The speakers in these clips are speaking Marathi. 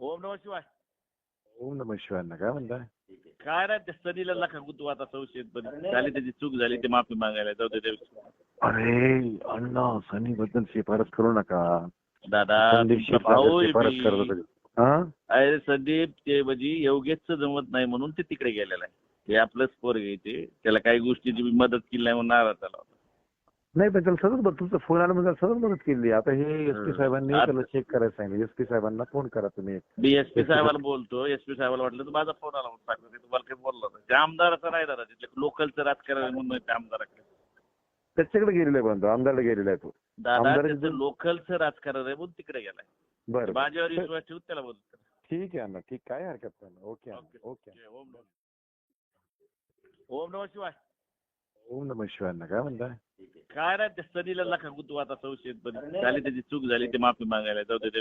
ओम नम शिवाय. ओम नम शिवाय. काय म्हणताय? काय रे त्या सनीला नका तू आता संशय पण झाली त्याची चूक झाली ते माफी मागायला. जाऊ दे. अरे अण्णा सनी बद्दल शिफारस करू नका. दादा भाऊ शिफारस. करत अरे संदीप ते म्हणजे योगेशच जमत नाही म्हणून ते तिकडे गेलेला आहे. ते आपलंच पोर घ्यायचे त्याला काही गोष्टीची मदत केली नाही म्हणून नाराज झाला होता. नाही पण त्याला सतत तुमचा फोन आला म्हणजे सतत मदत केली. आता हे एस पी हम्म. साहेबांनी त्याला चेक करायला सांगितलं. एस पी साहेबांना फोन करा तुम्ही. मी एस पी साहेबाला बोलतो. एस पी साहेबाला वाटलं तर माझा फोन आला म्हणून सांगतो. तुम्हाला काही बोललो नाही. ते आमदाराचं नाही दादा तिथले लोकलचं राजकारण आहे म्हणून त्या आमदाराकडे. त्याच्याकडे गेलेला आहे बंधू. आमदारला गेलेला आहे तो. दादा लोकलचं राजकारण आहे म्हणून तिकडे गेलाय. बरं माझ्यावर. विश्वास ठेवून त्याला बोलतो. ठीक आहे अण्णा. ठीक काय हरकत नाही ओके ओके. ओम नम. ओम नम शिवाय. ओम नम शिवाय काय म्हणताय? काय रे त्या सनीला नका तू आता संशय पण झाली त्याची चूक झाली ते माफी मागायला. जाऊ दे.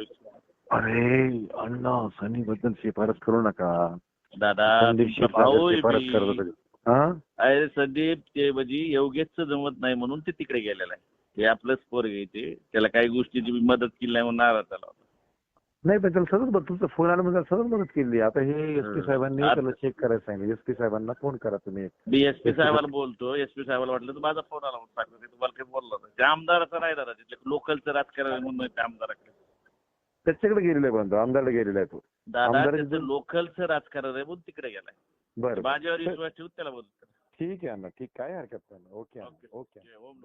अरे अण्णा सनी बद्दल शिफारस करू नका. दादा संदीप तुमचा भाऊ शिरसागर आहे शिफारस मी. करत होते. हा? अरे संदीप ते म्हणजे योगेशच जमत नाही म्हणून ते तिकडे गेलेला आहे. ते आपलंच पोर घ्यायचे त्याला काही गोष्टीची मी मदत केली नाही म्हणून नाराज झाला होता. नाही पण त्याला सतत तुमचा फोन आला म्हणजे सतत मदत केली. आता हे एस पी हम्म. साहेबांनी त्याला चेक करायला सांगितलं. एस पी साहेबांना फोन करा तुम्ही. मी एस पी साहेबाला बोलतो. एस पी साहेबाला वाटलं तर माझा फोन आला म्हणून सांगतो. तुम्हाला काही बोललो नाही. ते आमदाराचं नाही दादा. तिथले लोकलचं राजकारण म्हणून त्या आमदाराकडे. त्याच्याकडे गेलेला आहे बंधू आमदारला गेलेला आहे तो. दादा लोकलचं राजकारण आहे म्हणून तिकडे गेलाय. बरं माझ्यावर. विश्वास ठेवून त्याला बोलतो. ठीक आहे अण्णा. ठीक काय हरकत नाही ओके ओके. ओके ओम